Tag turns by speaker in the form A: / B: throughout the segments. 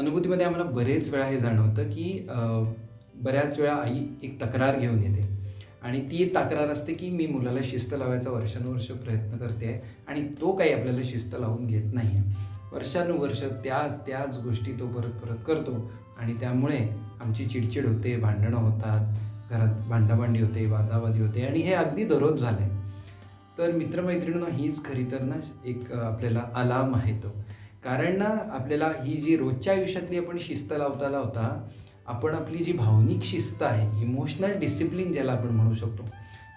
A: अनुभूतीमध्ये आम्हाला बरेच वेळा हे जाणवतं की बऱ्याच वेळा आई एक तक्रार घेऊन येते. आणि ती तक्रार असते की मी मुलाला शिस्त लावायचा वर्षानुवर्ष प्रयत्न करते आहे आणि तो काही आपल्याला शिस्त लावून घेत नाही आहे वर्षानुवर्ष त्याच त्याच गोष्टी तो परत परत करतो आणि त्यामुळे आमची चिडचिड होते भांडणं होतात घरात भांडाभांडी होते वादावादी होते आणि हे अगदी दररोज झालं आहे तर मित्रमैत्रिणींना हीच खरी तर ना एक आपल्याला अलाम आहे तो. कारण ना आपल्याला ही जी रोजच्या आयुष्यातली आपण शिस्त लावता लावता आपण आपली जी भावनिक शिस्त आहे इमोशनल डिसिप्लिन ज्याला आपण म्हणू शकतो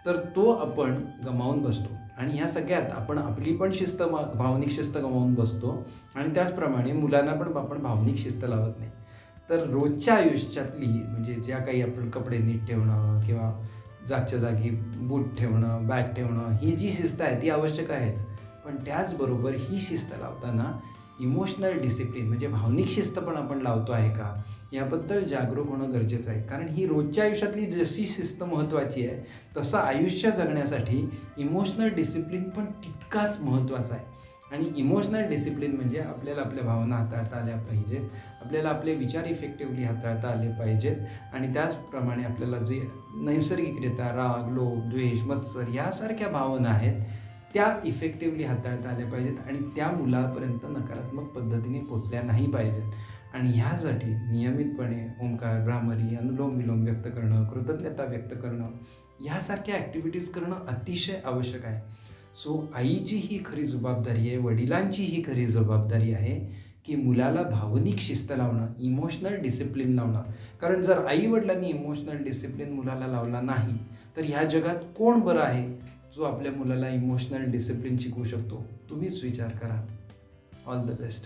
A: तर तो आपण गमावून बसतो. आणि ह्या सगळ्यात आपण आपली पण शिस्त भावनिक शिस्त गमावून बसतो आणि त्याचप्रमाणे मुलांना पण आपण भावनिक शिस्त लावत नाही. तर रोजच्या आयुष्यातली म्हणजे ज्या काही आपण कपडे नीट ठेवणं किंवा जागच्या जागी बूट ठेवणं बॅग ठेवणं ही जी शिस्त आहे ती आवश्यक आहेच. पण त्याचबरोबर ही शिस्त लावताना इमोशनल डिसिप्लिन म्हणजे भावनिक शिस्त पण आपण लावतो आहे का? याबद्दल जागरूक होणं गरजेचं आहे. कारण ही रोजच्या आयुष्यातली जशी शिस्त महत्त्वाची आहे तसं आयुष्य जगण्यासाठी इमोशनल डिसिप्लिन पण तितकाच महत्त्वाचा आहे. आणि इमोशनल डिसिप्लिन म्हणजे आपल्याला आपल्या भावना हाताळता आल्या पाहिजेत आपल्याला आपले विचार इफेक्टिव्हली हाताळता आले पाहिजेत आणि त्याचप्रमाणे आपल्याला जे नैसर्गिकरित्या राग लोभ द्वेष मत्सर यासारख्या भावना आहेत त्या इफेक्टिव्हली हाताळता आल्या पाहिजेत आणि त्या मुलापर्यंत नकारात्मक पद्धतीने पोचल्या नाही पाहिजेत. आणि ह्यासाठी नियमितपणे ओंकार भ्रामरी अनुलोम विलोम व्यक्त करणं कृतज्ञता व्यक्त करणं ह्यासारख्या ॲक्टिव्हिटीज करणं अतिशय आवश्यक आहे. सो आईची ही खरी जबाबदारी आहे वडिलांची ही खरी जबाबदारी आहे की मुलाला भावनिक शिस्त लावणं इमोशनल डिसिप्लिन लावणं. कारण जर आई वडिलांनी इमोशनल डिसिप्लिन मुलाला लावला नाही तर ह्या जगात कोण बरं आहे? जो आपल्या मुलाला इमोशनल डिसिप्लिन शिकवू शकतो तुम्हीच विचार करा. All the best